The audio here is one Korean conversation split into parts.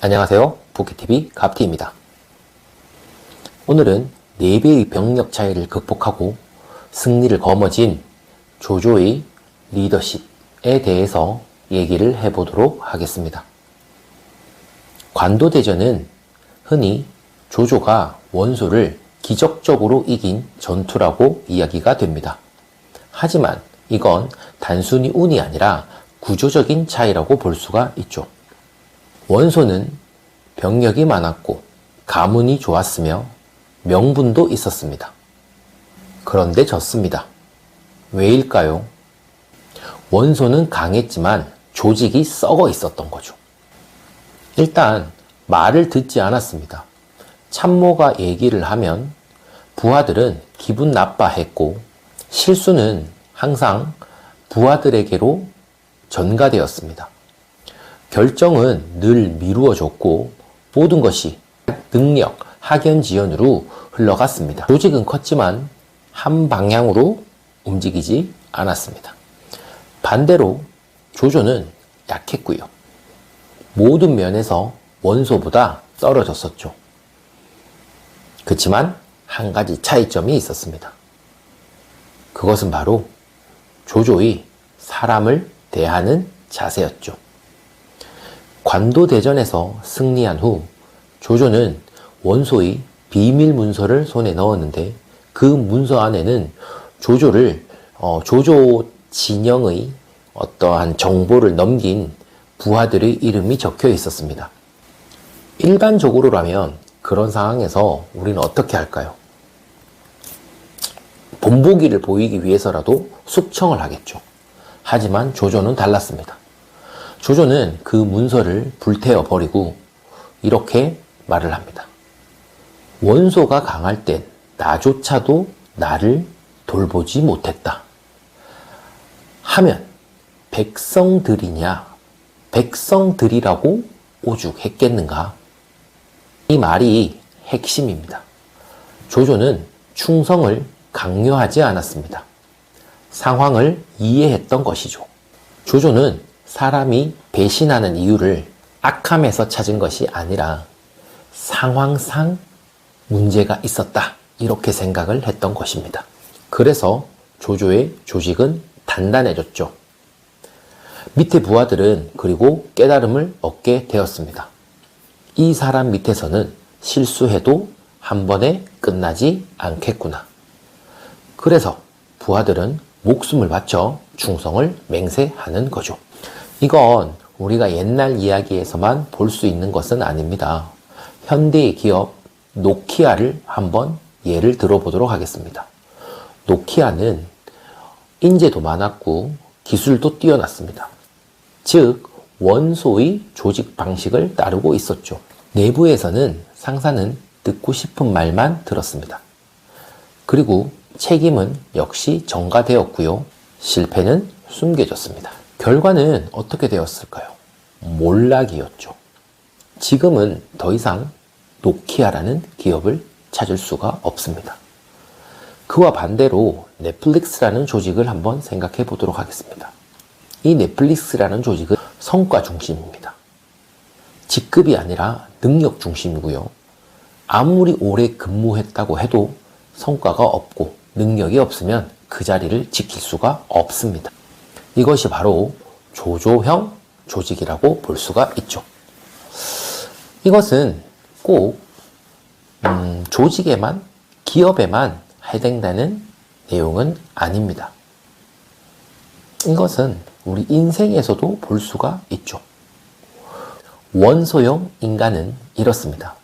안녕하세요. 부캐TV 갑티입니다. 오늘은 4배의 병력 차이를 극복하고 승리를 거머쥔 조조의 리더십에 대해서 얘기를 해보도록 하겠습니다. 관도대전은 흔히 조조가 원소를 기적적으로 이긴 전투라고 이야기가 됩니다. 하지만 이건 단순히 운이 아니라 구조적인 차이라고 볼 수가 있죠. 원소는 병력이 많았고 가문이 좋았으며 명분도 있었습니다. 그런데 졌습니다. 왜일까요? 원소는 강했지만 조직이 썩어 있었던 거죠. 일단 말을 듣지 않았습니다. 참모가 얘기를 하면 부하들은 기분 나빠했고 실수는 항상 부하들에게로 전가되었습니다. 결정은 늘 미루어졌고 모든 것이 능력, 학연 지연으로 흘러갔습니다. 조직은 컸지만 한 방향으로 움직이지 않았습니다. 반대로 조조는 약했고요. 모든 면에서 원소보다 떨어졌었죠. 그렇지만 한 가지 차이점이 있었습니다. 그것은 바로 조조의 사람을 대하는 자세였죠. 관도대전에서 승리한 후 조조는 원소의 비밀 문서를 손에 넣었는데 그 문서 안에는 조조를 어, 조조 진영의 어떠한 정보를 넘긴 부하들의 이름이 적혀 있었습니다. 일반적으로라면 그런 상황에서 우리는 어떻게 할까요? 본보기를 보이기 위해서라도 숙청을 하겠죠. 하지만 조조는 달랐습니다. 조조는 그 문서를 불태워 버리고 이렇게 말을 합니다. 원소가 강할 땐 나조차도 나를 돌보지 못했다. 하면 백성들이냐 백성들이라고 오죽했겠는가? 이 말이 핵심입니다. 조조는 충성을 강요하지 않았습니다. 상황을 이해했던 것이죠. 조조는 사람이 배신하는 이유를 악함에서 찾은 것이 아니라 상황상 문제가 있었다. 이렇게 생각을 했던 것입니다. 그래서 조조의 조직은 단단해졌죠. 밑에 부하들은 그리고 깨달음을 얻게 되었습니다. 이 사람 밑에서는 실수해도 한 번에 끝나지 않겠구나. 그래서 부하들은 목숨을 바쳐 충성을 맹세하는 거죠. 이건 우리가 옛날 이야기에서만 볼 수 있는 것은 아닙니다. 현대의 기업 노키아를 한번 예를 들어보도록 하겠습니다. 노키아는 인재도 많았고 기술도 뛰어났습니다. 즉, 원소의 조직 방식을 따르고 있었죠. 내부에서는 상사는 듣고 싶은 말만 들었습니다. 그리고 책임은 역시 전가되었고요. 실패는 숨겨졌습니다. 결과는 어떻게 되었을까요? 몰락이었죠. 지금은 더 이상 노키아라는 기업을 찾을 수가 없습니다. 그와 반대로 넷플릭스라는 조직을 한번 생각해 보도록 하겠습니다. 이 넷플릭스라는 조직은 성과 중심입니다. 직급이 아니라 능력 중심이고요. 아무리 오래 근무했다고 해도 성과가 없고 능력이 없으면 그 자리를 지킬 수가 없습니다. 이것이 바로 조조형 조직이라고 볼 수가 있죠. 이것은 꼭 음, 조직에만 기업에만 해당되는 내용은 아닙니다. 이것은 우리 인생에서도 볼 수가 있죠. 원소형 인간은 이렇습니다.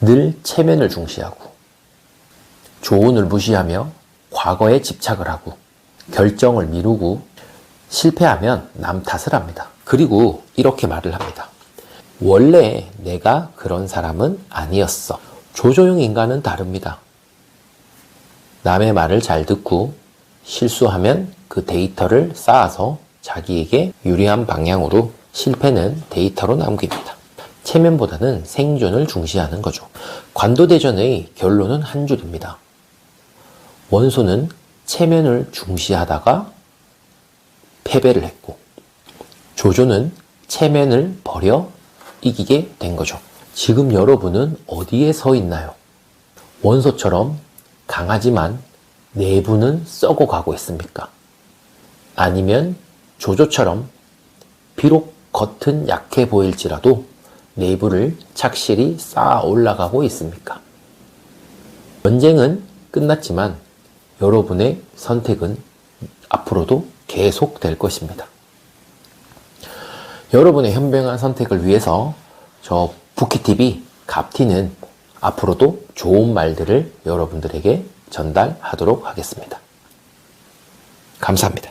늘 체면을 중시하고 조언을 무시하며 과거에 집착을 하고 결정을 미루고 실패하면 남 탓을 합니다. 그리고 이렇게 말을 합니다. 원래 내가 그런 사람은 아니었어. 조조형 인간은 다릅니다. 남의 말을 잘 듣고 실수하면 그 데이터를 쌓아서 자기에게 유리한 방향으로 실패는 데이터로 남깁니다. 체면보다는 생존을 중시하는 거죠. 관도대전의 결론은 한 줄입니다. 원소는 체면을 중시하다가 패배를 했고, 조조는 체면을 버려 이기게 된 거죠. 지금 여러분은 어디에 서 있나요? 원소처럼 강하지만 내부는 썩어 가고 있습니까? 아니면 조조처럼 비록 겉은 약해 보일지라도 내부를 착실히 쌓아 올라가고 있습니까? 전쟁은 끝났지만 여러분의 선택은 앞으로도 계속 될 것입니다. 여러분의 현명한 선택을 위해서 저 부키TV 갑티는 앞으로도 좋은 말들을 여러분들에게 전달하도록 하겠습니다. 감사합니다.